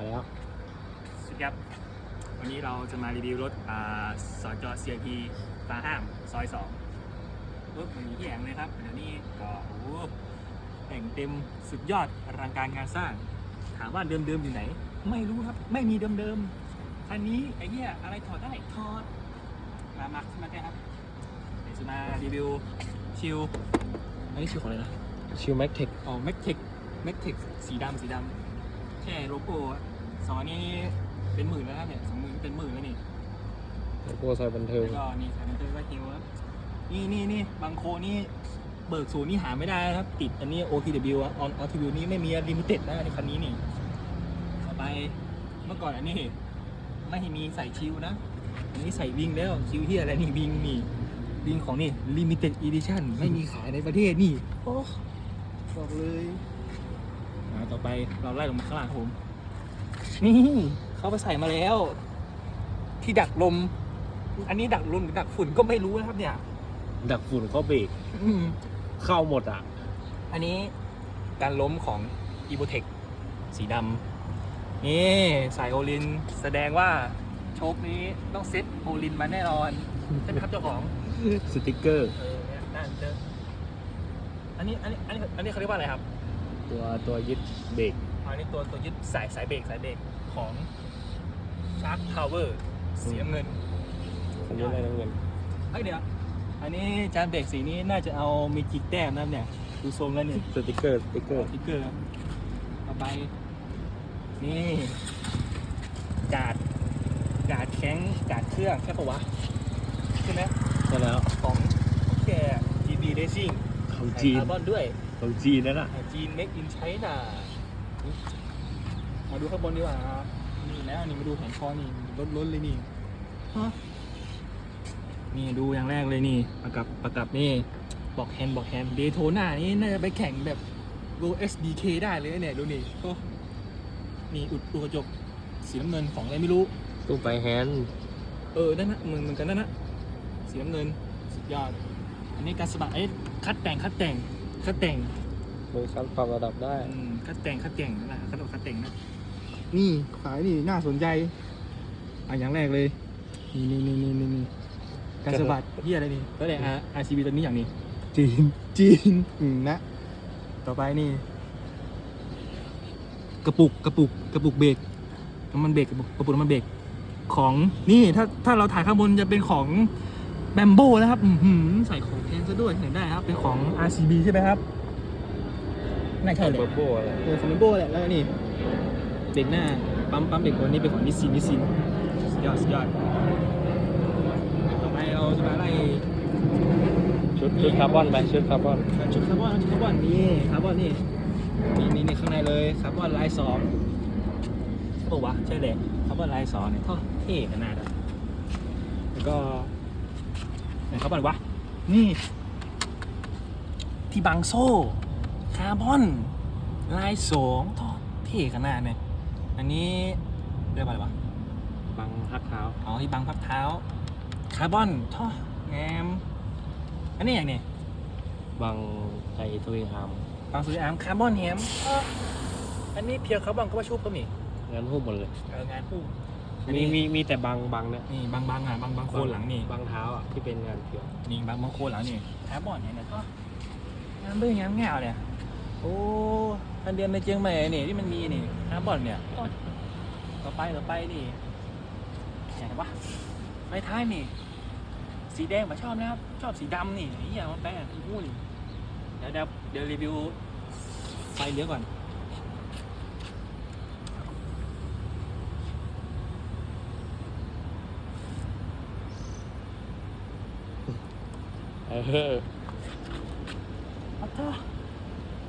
มาแล้วสวัสดีครับ วันนี้เราจะมารีวิวรถอ่าสจ CIP ตาห้ามซอยสองรถเหมือนที่แองเลยครับ เดี๋ยวนี้ก็โอ้โหแต่งเต็มสุดยอดอลังการงานสร้าง ถามว่าเดิมๆอยู่ไหน ไม่รู้ครับ ไม่มีเดิมๆคันนี้ไอ้เหี้ยอะไรถอดได้ถอด มามาขึ้นมาได้ครับ เดี๋ยวจะมารีวิวชิลอันนี้ชิลของอะไรนะชิวแม็กเทคอ๋อแม็กเทคแม็กเทคสีดำสีดำแค่โลโก้อะ สองอันนี้เป็นหมื่นแล้วครับเนี่ยสองหมื่นเป็นหมื่นแล้วนี่โลโก้ซอยบันเทิงแล้วก็นี่สายมันเตอร์ก็ฮิวครับนี่นี่นี่บางโคนี่เบิกศูนย์นี่หาไม่ได้นะครับ ติดอันนี้ OTW อะ on OTW นี้ไม่มีลิมิเต็ดนะในคันนี้นี่ต่อไปเมื่อก่อนอันนี้ไม่มีใส่ชิวนะอันนี้ใส่วิงแล้วชิวที่อะไรนี่วิงนี่วิงของนี่ limited edition ไม่มีขายในประเทศนี่โอ้บอกเลยอ่าต่อไปเราไล่ลงมาข้างล่างครับผม นี่เขาไปใส่มาแล้ว ที่ดักลม อันนี้ดักลมหรือดักฝุ่นก็ไม่รู้นะครับ เนี่ย ดักฝุ่นเข้าเบรกอืมเข้าหมดอะ อันนี้การล้มของ e v o t e c สีดำนี่ใส่โอลินแสดงว่าโชคนี้ต้องเซ็ตโอลินมาแน่นอนใช่ไหมครับเจ้าของ สติกเกอร์ เออเนี่ยน่าเจออันนี้อันนี้อันนี้อันนี้เขาเรียกว่าอะไรครับ ตัวตัวยึดเบรก อันนี้ตัวตัวยึดสายสายเบรกสายเบรกของ Shark Power สีน้ำเงินคันนี้อะไรน้ำเงินเอ้ยเดี๋ยวอันนี้จานเบรกสีนี้น่าจะเอามีจิกแต้มนะครับเนี่ยดูทรงแล้วเนี่ยสติกเกอร์สติกเกอร์สติกเกอร์ครับต่อไป นี่กาดกาดแข้งกาดเครื่องใช่ปะวะใช่ไหมใช่แล้วของแก GB Racing ของจีนคาร์บอนด้วยของจีนนั่นน่ะ จีน Make in China มาดูข้างบนดีกว่าครับนี่แล้วนี่มาดูแผงคอนี่ล้นๆเลยนี่ฮะนี่ดูอย่างแรกเลยนี่ประกับประกับนี่บอกแฮนด์บอกแฮนด์เดโทน่านี่น่าจะไปแข่งแบบ Go SDK ได้เลยนะเนี่ยดูนี่โอ้นี่อุดตัวกระจกสีน้ำเงินของอะไรไม่รู้ตู้ไปแฮนด์เออนั่นนะเหมือนเหมือนกันนั่นนะสีน้ำเงินสุดยอดอันนี้การสะบัดเอ้ยคัดแต่งคัดแต่งคัดแต่ง มือคันปรับระดับได้อืมคัดแต่งคัดแต่งนั่นแหละคัดคัดแต่งนะนี่ขายนี่น่าสนใจอะอย่างแรกเลย นี่นี่นี่นี่นี่นี่การสะบัดเฮียอะไรนี่ก็เลย R RCB ตัวนี้อย่างนี้ จีนจีนอืมนะ ต่อไปนี่ กระปุกกระปุกกระปุกเบรกน้ำมันเบรกกระปุกกระปุกน้ำมันเบรกของนี่ถ้าถ้าเราถ่ายข้างบนจะเป็นของแบมโบนะครับ อือหือใส่ของแทนซะด้วยเห็นได้ครับ เป็นของ RCB ใช่ไหมครับ น่าใช่เลยเบอร์โบอะไรเออของแบมโบแหละแล้วก็นี่เบรกหน้าปั๊มปั๊มเบรกบนนี่เป็นของนิสซินนิสซินสุดยอดสุดยอดต่อไปเราจะมาไล่ชุดชุดคาร์บอนไปชุดคาร์บอนชุดคาร์บอนชุดคาร์บอนนี่คาร์บอนนี่นี่นี่นี่ข้างในเลยคาร์บอนลายสองใช่ปะวะใช่เลยคาร์บอนลายสองเนี่ยท่อเท่ขนาดอะแล้วก็ไหนคาร์บอนวะนี่ ที่บังโซ่ คาร์บอนลายสองท่อเท่ขนาดเนี่ยอันนี้เรียกว่าอะไรวะบังพักเท้าอ๋อที่บังพักเท้า คาร์บอนท่อแงมอันนี้อย่างเนี้บังไอทุยอาร์มบางสุดอาร์มคาร์บอนแฮมอันนี้เพียวคาร์บอนก็ว่าชุบก็มีงั้นหุ้มหมดเลย เอองานคู่อันมีนี้มีมีแต่บังบังเนี่ยนี่บางบางอะบางบางโคนหลังนี่บังเท้าอะที่เป็นงานเขียวนี่บางบางโคนหลังนี่คาร์บอนเนี่ยเนี่ยก็ งานเบื้องงานแง่เนี่ย โอ้อันเดียนในเจียงใหม่นี่ที่มันมีนี่คาร์บอนเนี่ย ต่อไปต่อไปนี่ไหนวะไฟท้ายนี่ สีแดงผมชอบนะครับ ชอบสีดำนี่ไอ้เหี้ยมันแปลกอีกูนี่เดี๋ยวเดี๋ยวรีวิวไฟเลี้ยวก่อนเออ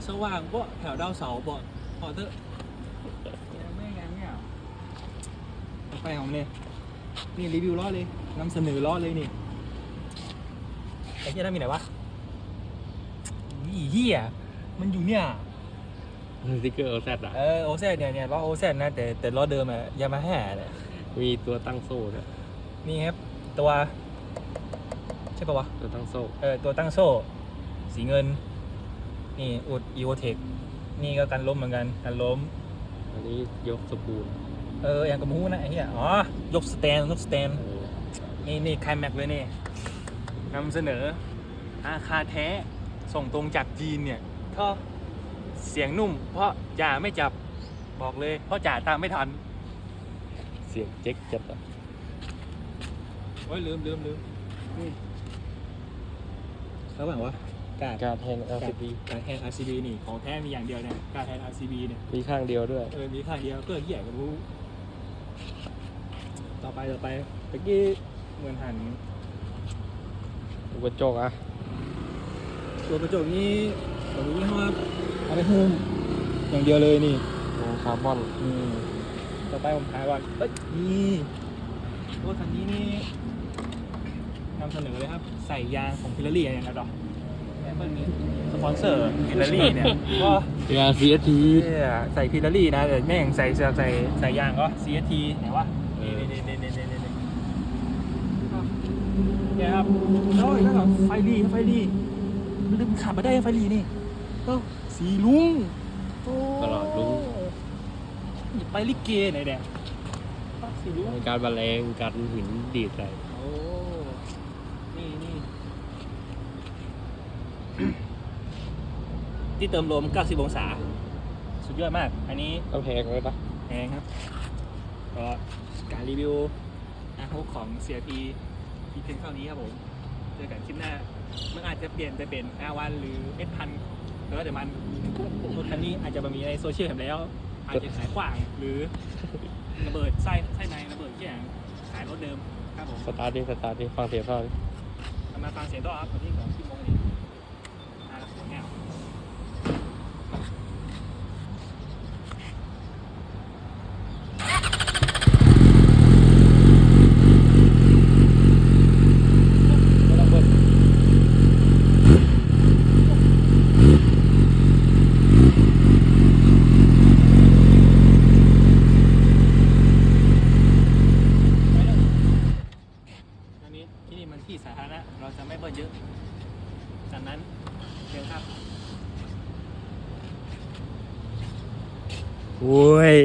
สว่างบ่แถวดาวเสาร์บ่พอเถอะยังไม่งานเนี่ยต่อไปของเนี่ยนี่รีวิวล้อเลยนำเสนอล้อเลยนี่ไอ้เหี้ยนั่นมีไหนวะนี่เหี้ยมันอยู่เนี่ยสติกเกอร์โอแซดอะเออโอเซเนี่ยเนี่ยล้อโอเซนะแต่แต่ล้อเดิมอะยามาฮ่าเนี่ยมีตัวตั้งโซ่ด้วยนี่ครับตัวใช่ปะวะตัวตั้งโซ่เออตัวตั้งโซ่ สีเงิน นี่อุดอีโวเทคนี่ก็กันล้มเหมือนกันกันล้ม อันนี้ยกสปูนเอออย่างกับมูนะไอ้เหี้ยอ๋อยกสแตนยกสแตน เออนี่นี่ไคลแม็กซ์เลยนี่นำเสนออาคาแท้ส่งตรงจากจีนเนี่ยก็เสียงนุ่ม เพราะจ่าไม่จับบอกเลย เพราะจ่าตามไม่ทันเสียงเจ๊กจัดอะโอ้ยลืมลืมลืมนี่เขาบอกว่า กาดการแทน LCD การแทน RCB นี่ของแท้มีอย่างเดียวเนี่ยการแทน RCB เนี่ยมีข้างเดียวด้วย เออมีข้างเดียวก็เหี้ยกับรู้ ต่อไปต่อไปตะกี้เหมือนหันอุกระจกอะตัวกระจกนี้ตัวนี้ห้อเอาไปหุ้มอย่างเดียวเลยนี่คาร์บอนอืมต่อไปผมถ่ายก่อนเอ้ยนี่รถคันนี้นี่นำเสนอเลยครับ ใส่ยางของพิลารี่อย่างนั้นดอก แอปเปิลมีสปอนเซอร์พิลารี่เนี่ยก็ยา CST เนี่ยใส่พิลารี่นะแต่แม่งใส่ใส่ใส่ยางก็ CST ไหนวะนี่นี่นี่นี่นี่นี่นี่เนี่ยครับแล้วอีกแล้วก็ไฟรีไฟรีลืมขับมาได้ไฟรีนี่เอ้าสีลุงโตลอดลุงนี่ไปลิเกไหนแดงสีลุงในการบรรเลงการหินดีดใส่โอ้ นี่นี่ ที่เติมลม 90 องศา สุดยอดมาก อันนี้ต้องแพงเลยปะแพงครับ ก็การรีวิวอาฮกของ CRP มีเพียงเท่านี้ครับผม เจอกันคลิปหน้า มันอาจจะเปลี่ยนไปเป็น R1 หรือ S1000 แล้วแต่มันรถคันนี้อาจจะมามีในโซเชียลเห็นแล้ว อาจจะขายขวางหรือระเบิดไส้ไส้ในระเบิดที่อย่างขายรถเดิมครับผม สตาร์ทดิ สตาร์ทดิ ฟังเสียงท่อดิเอามาฟังเสียงต่อครับวันนี้ของพี่โมงนี่อ่าสวยงามอันนี้ที่นี่มันที่สาธารณะเราจะไม่เบิ้ลเยอะจากนั้นเดี๋ยวครับ โอ้ย